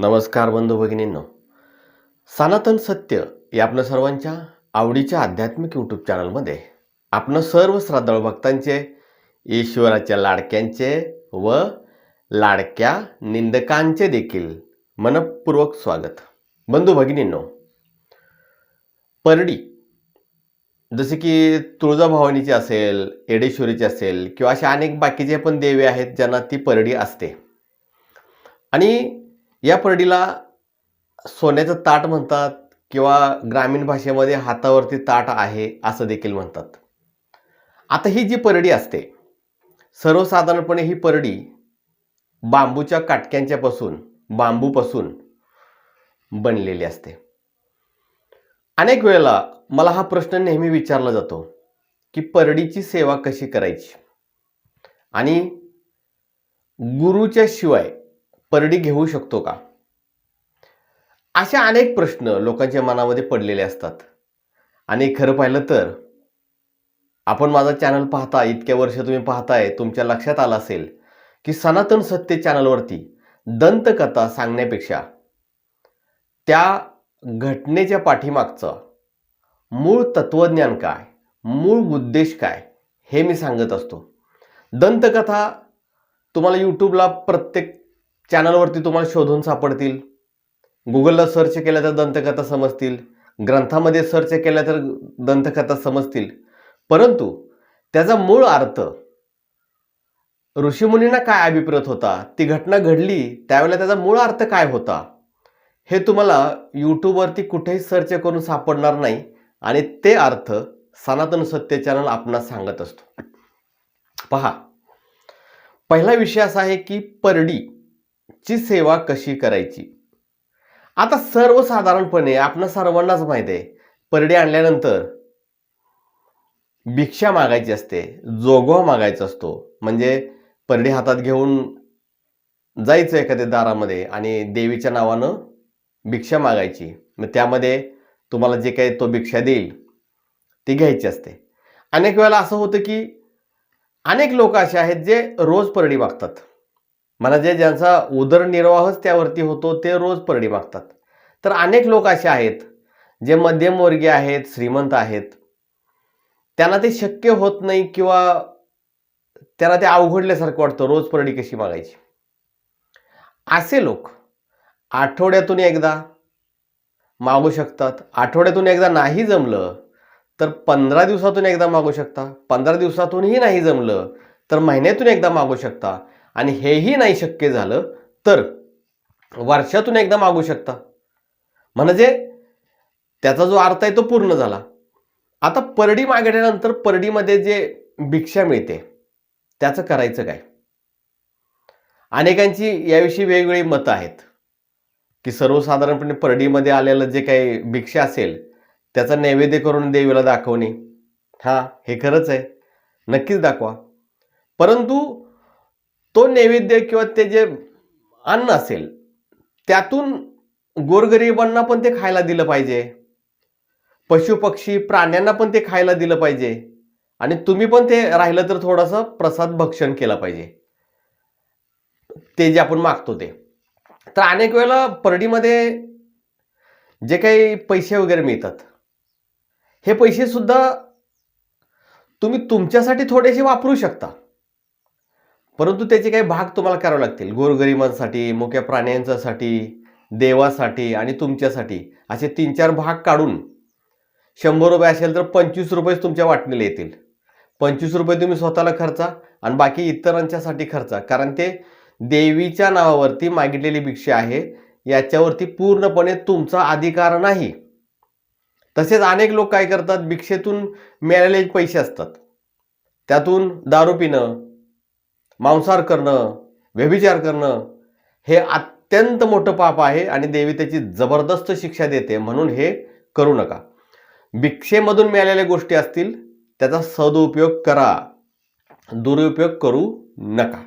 नमस्कार बंधू भगिनींनो. सनातन सत्य या आपल्या सर्वांच्या आवडीच्या आध्यात्मिक यूट्यूब चॅनलमध्ये आपण सर्व श्रद्धाळू भक्तांचे ईश्वराच्या लाडक्यांचे व लाडक्या निंदकांचे देखील मनपूर्वक स्वागत. बंधू भगिनींनो परडी जसे की तुळजाभवानीची असेल एडेश्वरीची असेल किंवा अशा अनेक बाकीचे पण देवी आहेत ज्यांना ती परडी असते. आणि या परडीला सोन्याचं ताट म्हणतात किंवा ग्रामीण भाषेमध्ये हातावरती ताट आहे असं देखील म्हणतात. आता ही जी परडी असते सर्वसाधारणपणे ही परडी बांबूच्या काटक्यांच्यापासून बांबूपासून बनलेली असते. अनेक वेळेला मला हा प्रश्न नेहमी विचारला जातो की परडीची सेवा कशी करायची? आणि गुरुच्या शिवाय परडी घेऊ शकतो का? अशा अनेक प्रश्न लोकांच्या मनामध्ये पडलेले असतात. आणि खरं पाहिलं तर आपण माझा चॅनल पाहता इतक्या वर्ष तुम्ही पाहताय तुमच्या लक्षात आलं असेल की सनातन सत्य चॅनलवरती दंतकथा सांगण्यापेक्षा त्या घटनेच्या पाठीमागचं मूळ तत्वज्ञान काय मूळ उद्देश काय हे मी सांगत असतो. दंतकथा तुम्हाला यूट्यूबला प्रत्येक चॅनलवरती तुम्हाला शोधून सापडतील. गुगलला सर्च केल्या तर दंतकथा समजतील. ग्रंथामध्ये सर्च केल्या तर दंतकथा समजतील. परंतु त्याचा मूळ अर्थ ऋषीमुनींना काय अभिप्रेत होता? ती घटना घडली त्यावेळेला त्याचा मूळ अर्थ काय होता? हे तुम्हाला यूट्यूबवरती कुठेही सर्च करून सापडणार नाही आणि ते अर्थ सनातन सत्य चॅनल आपणास सांगत असतो. पहा पहिला विषय असा आहे की परडी ची सेवा कशी करायची? आता सर्वसाधारणपणे आपण सर्वांनाच माहिती आहे परडे आणल्यानंतर भिक्षा मागायची असते जोगवा मागायचा असतो. म्हणजे परडी हातात घेऊन जायचं एखाद्या दारामध्ये आणि देवीच्या नावानं भिक्षा मागायची. मग त्यामध्ये तुम्हाला जे काही तो भिक्षा देईल ती घ्यायची असते. अनेक वेळेला असं होतं की अनेक लोक असे आहेत जे रोज परडी मागतात. मला जे ज्यांचा उदरनिर्वाहच त्यावरती होतो ते रोज परडी मागतात. तर अनेक लोक असे आहेत जे मध्यमवर्गीय आहेत श्रीमंत आहेत. त्यांना ते शक्य होत नाही किंवा त्यांना ते अवघडल्यासारखं वाटतं रोज परडी कशी मागायची. असे लोक आठवड्यातून एकदा मागू शकतात. आठवड्यातून एकदा नाही जमलं तर पंधरा दिवसातून एकदा मागू शकता. पंधरा दिवसातूनही नाही जमलं तर महिन्यातून एकदा मागू शकता. आणि हेही नाही शक्य झालं तर वर्षातून एकदा मागू शकता. म्हणजे त्याचा जो अर्थ आहे तो पूर्ण झाला. आता परडी मागण्यानंतर परडीमध्ये जे भिक्षा मिळते त्याचं करायचं काय? अनेकांची याविषयी वेगवेगळी मतं आहेत की सर्वसाधारणपणे परडीमध्ये आलेलं जे काही भिक्षा असेल त्याचा नैवेद्य करून देवीला दाखवणे. हां हे खरंच आहे. नक्कीच दाखवा. परंतु तो नैवेद्य किंवा ते जे अन्न असेल त्यातून गोरगरिबांना पण ते खायला दिलं पाहिजे. पशुपक्षी प्राण्यांना पण ते खायला दिलं पाहिजे. आणि तुम्ही पण ते राहिलं तर थोडंसं प्रसाद भक्षण केला पाहिजे. ते जे आपण मागतो ते. तर अनेक वेळेला परडीमध्ये जे काही पैसे वगैरे मिळतात हे पैसेसुद्धा तुम्ही तुमच्यासाठी थोडेसे वापरू शकता. परंतु त्याचे काही भाग तुम्हाला करावे लागतील. गोरगरिबांसाठी मोक्या प्राण्यांच्यासाठी देवासाठी आणि तुमच्यासाठी असे तीन चार भाग काढून शंभर रुपये असेल तर पंचवीस रुपयेच तुमच्या वाटणीला येतील. पंचवीस रुपये तुम्ही स्वतःला खर्चा आणि बाकी इतरांच्यासाठी खर्चा. कारण ते देवीच्या नावावरती मागितलेली भिक्षा आहे. याच्यावरती पूर्णपणे तुमचा अधिकार नाही. तसेच अनेक लोक काय करतात? भिक्षेतून मिळालेले पैसे असतात. त्यातून दारू पिणं मांसाहार करणं व्यभिचार करणं हे अत्यंत मोठं पाप आहे आणि देवी त्याची जबरदस्त शिक्षा देते म्हणून हे करू नका. भिक्षेमधून मिळालेल्या गोष्टी असतील त्याचा सदुपयोग करा. दुरुपयोग करू नका.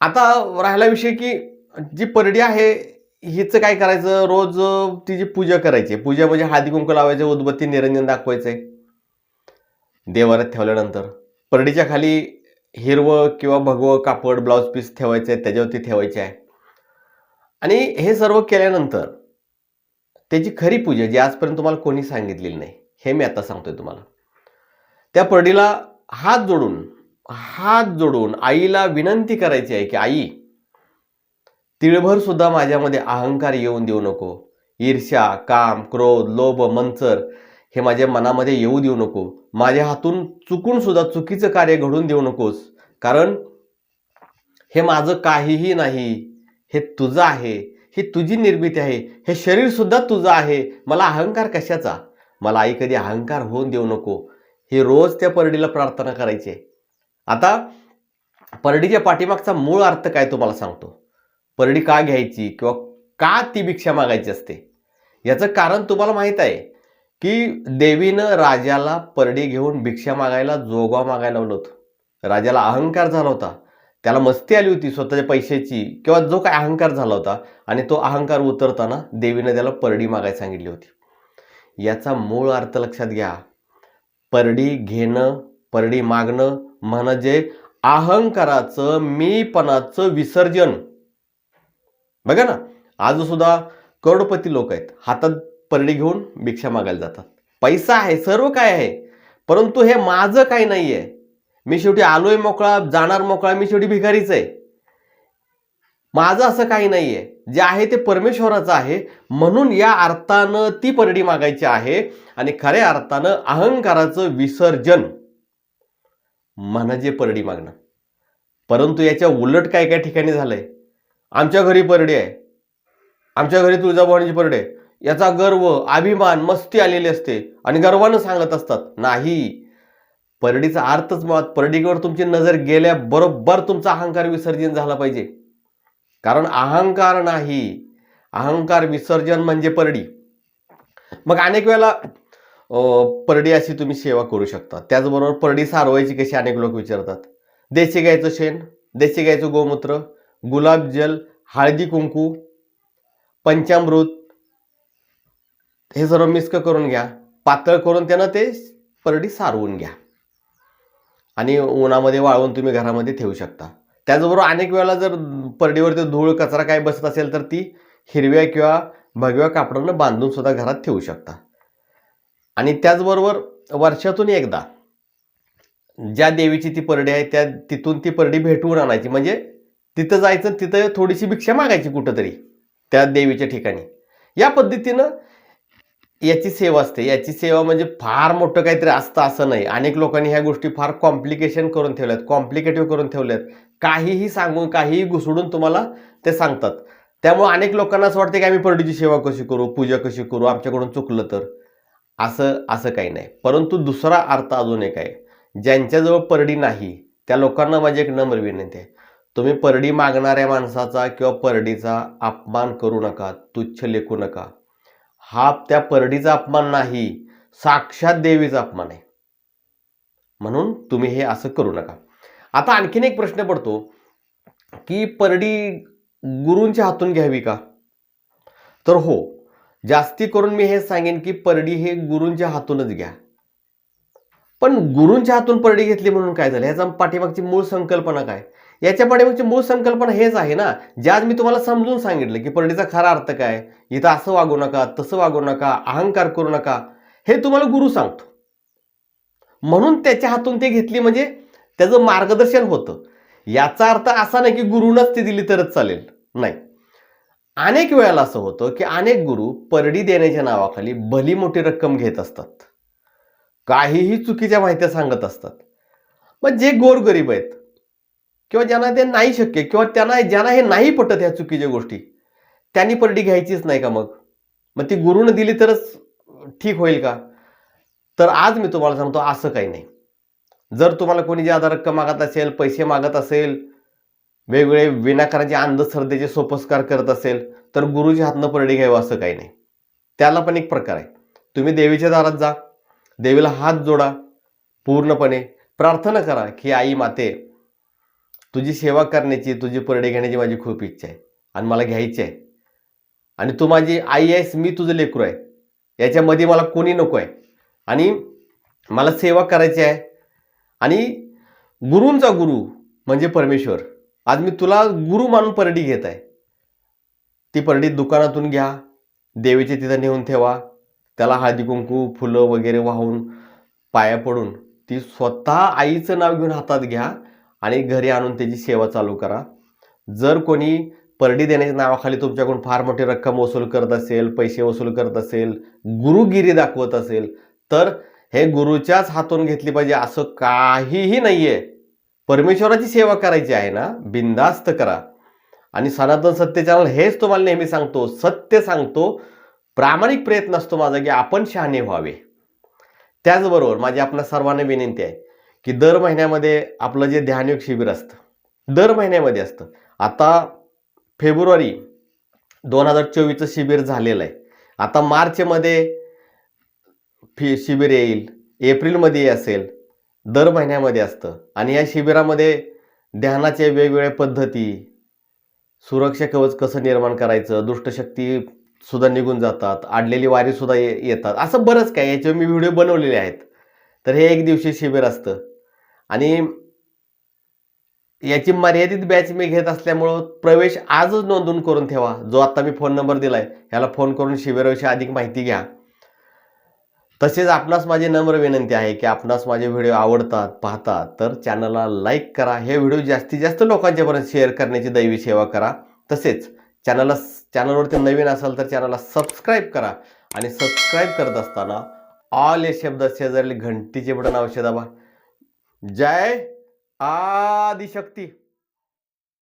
आता राहिला विषय की जी परडी आहे हिचं काय करायचं? रोज तिची पूजा करायची पूजा म्हणजे हादी कुंकू लावायचे उदबत्ती निरंजन दाखवायचे देवाऱ्यात ठेवल्यानंतर परडीच्या खाली हिरवं किंवा भगवं कापड ब्लाऊज पीस ठेवायचं आहे त्याच्यावरती ठेवायचे आहे. आणि हे सर्व केल्यानंतर त्याची खरी पूजा जी आजपर्यंत तुम्हाला कोणी सांगितलेली नाही हे मी आता सांगतोय तुम्हाला. त्या परडीला हात जोडून हात जोडून आईला विनंती करायची आहे की आई तिळभर सुद्धा माझ्यामध्ये अहंकार येऊन देऊ नको. ईर्ष्या काम क्रोध लोभ मंचर हे माझ्या मनामध्ये येऊ देऊ नको. माझ्या हातून चुकून सुद्धा चुकीचं कार्य घडून देऊ नकोस. कारण हे माझं काहीही नाही. हे तुझं आहे. ही तुझी निर्मिती आहे. हे शरीर सुद्धा तुझं आहे. मला अहंकार कशाचा? मला आई कधी अहंकार होऊन देऊ नको. हे रोज त्या परडीला प्रार्थना करायची. आहे आता परडीच्या पाठीमागचा मूळ अर्थ काय तुम्हाला सांगतो? परडी का घ्यायची किंवा का ती भिक्षा मागायची असते? याचं कारण तुम्हाला माहीत आहे. की देवीनं राजाला परडी घेऊन भिक्षा मागायला जोगवा मागायला लावलं होतं. राजाला अहंकार झाला होता. त्याला मस्ती आली होती स्वतःच्या पैशाची किंवा जो काय अहंकार झाला होता आणि तो अहंकार उतरताना देवीनं त्याला परडी मागायला सांगितली होती. याचा मूळ अर्थ लक्षात घ्या. परडी घेणं परडी मागणं म्हणजे अहंकाराचं मीपणाचं विसर्जन. बघा ना आज सुद्धा करोडपती लोक आहेत. हातात परडी घेऊन भिक्षा मागायला जातात. पैसा आहे सर्व काय आहे परंतु हे माझं काही नाही आहे मी शेवटी आलोय मोकळा जाणार मोकळा मी शेवटी भिकारीच आहे. माझं असं काही नाही आहे जे आहे ते परमेश्वराचं आहे. म्हणून या अर्थानं ती परडी मागायची आहे आणि खऱ्या अर्थानं अहंकाराचं विसर्जन म्हणजे परडी मागणं. परंतु याच्या उलट काय काय ठिकाणी झालंय? आमच्या घरी परडी आहे. आमच्या घरी तुळजाभवानीची परडी आहे. याचा गर्व अभिमान मस्ती आलेली असते आणि गर्वानं सांगत असतात नाही परडीचा अर्थच मुळात परडीवर तुमची नजर गेल्याबरोबर तुमचा अहंकार विसर्जन झाला पाहिजे. कारण अहंकार नाही अहंकार विसर्जन म्हणजे परडी. मग अनेक वेळेला परडी अशी तुम्ही सेवा करू शकता. त्याचबरोबर परडी सारवायची कशी अनेक लोक विचारतात. देशी गायचं शेण देशी गायचं गोमूत्र गुलाबजल हळदी कुंकू पंचामृत हे सर्व मिस्क करून घ्या. पातळ करून त्यानं ते परडी सारवून घ्या. आणि उन्हामध्ये वाळवून तुम्ही घरामध्ये ठेवू शकता. त्याचबरोबर अनेक वेळेला जर परडीवरती धूळ कचरा काय बसत असेल तर ती हिरव्या किंवा भगव्या कापडानं बांधून सुद्धा घरात ठेवू शकता. आणि त्याचबरोबर वर्षातून एकदा ज्या देवीची ती परडी आहे त्या तिथून ती परडी भेटवून आणायची. म्हणजे तिथं जायचं तिथं थोडीशी भिक्षा मागायची कुठंतरी त्या देवीच्या ठिकाणी. या पद्धतीनं याची सेवा असते. याची सेवा म्हणजे फार मोठं काहीतरी असतं असं नाही. अनेक लोकांनी ह्या गोष्टी फार कॉम्प्लिकेशन करून ठेवल्यात कॉम्प्लिकेटिव्ह करून ठेवल्यात. काहीही सांगून काहीही घुसडून तुम्हाला ते सांगतात. त्यामुळे अनेक लोकांना असं वाटतं की आम्ही परडीची सेवा कशी करू पूजा कशी करू आमच्याकडून चुकलं तर? असं असं काही नाही. परंतु दुसरा अर्थ अजून एक आहे. ज्यांच्याजवळ परडी नाही त्या लोकांना माझी एक नम्र विनंती आहे. तुम्ही परडी मागणाऱ्या माणसाचा किंवा परडीचा अपमान करू नका तुच्छ लेखू नका. हा त्या परडीचा अपमान नाही साक्षात देवीचा अपमान आहे. म्हणून तुम्ही हे असं करू नका. आता आणखीन एक प्रश्न पडतो की परडी गुरूंच्या हातून घ्यावी का? तर हो जास्ती करून मी हे सांगेन की परडी हे गुरूंच्या हातूनच घ्या. पण गुरूंच्या हातून परडी घेतली म्हणून काय झालं? ह्याचा पाठीमागची मूळ संकल्पना काय? याच्या पाठीमागची मूळ संकल्पना हेच आहे ना? जे आज मी तुम्हाला समजून सांगितलं की परडीचा खरा अर्थ काय? इथं असं वागू नका तसं वागू नका अहंकार करू नका. हे तुम्हाला गुरु सांगतो. म्हणून त्याच्या हातून ते घेतली म्हणजे त्याचं मार्गदर्शन होतं. याचा अर्थ असा नाही की गुरुनच ती दिली तरच चालेल. नाही. अनेक वेळेला असं होतं की अनेक गुरु परडी देण्याच्या नावाखाली भली मोठी रक्कम घेत असतात. काहीही चुकीच्या माहित्या सांगत असतात. मग जे गोरगरीब आहेत किंवा ज्यांना ते नाही शक्य किंवा त्यांना ज्यांना हे नाही पटत ह्या चुकीच्या गोष्टी त्यांनी परडी घ्यायचीच नाही का मग? मग ती गुरुनं दिली तरच ठीक होईल का? तर आज मी तुम्हाला सांगतो असं काही नाही. जर तुम्हाला कोणी ज्यादा रक्कम मागत असेल पैसे मागत असेल वेगवेगळे विनाकाराचे अंधश्रद्धेचे सोपस्कार करत असेल तर गुरुच्या हातनं परडी घ्यावं असं काही नाही. त्याला पण एक प्रकार आहे. तुम्ही देवीच्या दारात जा. देवीला हात जोडा. पूर्णपणे प्रार्थना करा की आई माते तुझी सेवा करण्याची तुझी परडी घेण्याची माझी खूप इच्छा आहे आणि मला घ्यायची आहे. आणि तू माझी आई आहेस मी तुझं लेकरू आहे. याच्यामध्ये मला कोणी नको आहे. आणि मला सेवा करायची आहे. आणि गुरूंचा गुरु म्हणजे परमेश्वर. आज मी तुला गुरु मानून परडी घेत आहे. ती परडी दुकानातून घ्या. देवीचे तिथं नेऊन ठेवा. त्याला हळदी कुंकू फुलं वगैरे वाहून पाया पडून ती स्वतः आईचं नाव घेऊन हातात घ्या आणि घरी आणून त्याची सेवा चालू करा. जर कोणी परडी देण्याच्या नावाखाली तुमच्याकडून फार मोठी रक्कम वसूल करत असेल पैसे वसूल करत असेल गुरुगिरी दाखवत असेल तर हे गुरुच्याच हातून घेतली पाहिजे असं काहीही नाहीये. परमेश्वराची सेवा करायची आहे ना बिंदास्त करा. आणि सनातन सत्य चॅनल हेच तुम्हाला नेहमी सांगतो सत्य सांगतो प्रामाणिक प्रयत्न असतो माझा की आपण शहाणे व्हावे. त्याचबरोबर माझी आपल्या सर्वांना विनंती आहे की दर महिन्यामध्ये आपलं जे ध्यानयोग शिबिर असतं दर महिन्यामध्ये असतं. आता फेब्रुवारी दोन हजार चोवीसचं शिबिर झालेलं आहे. आता मार्चमध्ये फी शिबिर येईल एप्रिलमध्ये असेल दर महिन्यामध्ये असतं. आणि या शिबिरामध्ये ध्यानाच्या वेगवेगळ्या पद्धती सुरक्षा कवच कसं निर्माण करायचं दुष्टशक्ती सुद्धा निघून जातात आडलेली वारी सुद्धा ये येतात. असं बरंच काय याचे मी व्हिडिओ बनवलेले आहेत. तर हे एक दिवशी शिबिर असतं. आणि याची मर्यादित बॅच मी घेत असल्यामुळं प्रवेश आजच नोंदवून करून ठेवा. जो आता मी फोन नंबर दिलाय ह्याला फोन करून शिबिराविषयी अधिक माहिती घ्या. तसेच आपणास माझी नम्र विनंती आहे की आपणास माझे व्हिडिओ आवडतात पाहतात तर चॅनलला लाईक करा. हे व्हिडिओ जास्तीत जास्त लोकांच्यापर्यंत शेअर करण्याची दैवी सेवा करा. तसेच चॅनलला चॅनलवरती नवीन असाल तर चॅनलला सबस्क्राईब करा आणि सबस्क्राईब करत असताना ऑल या शब्द शेजारी घंटीचे बटन अवश्य दाबा. जय आदिशक्ती.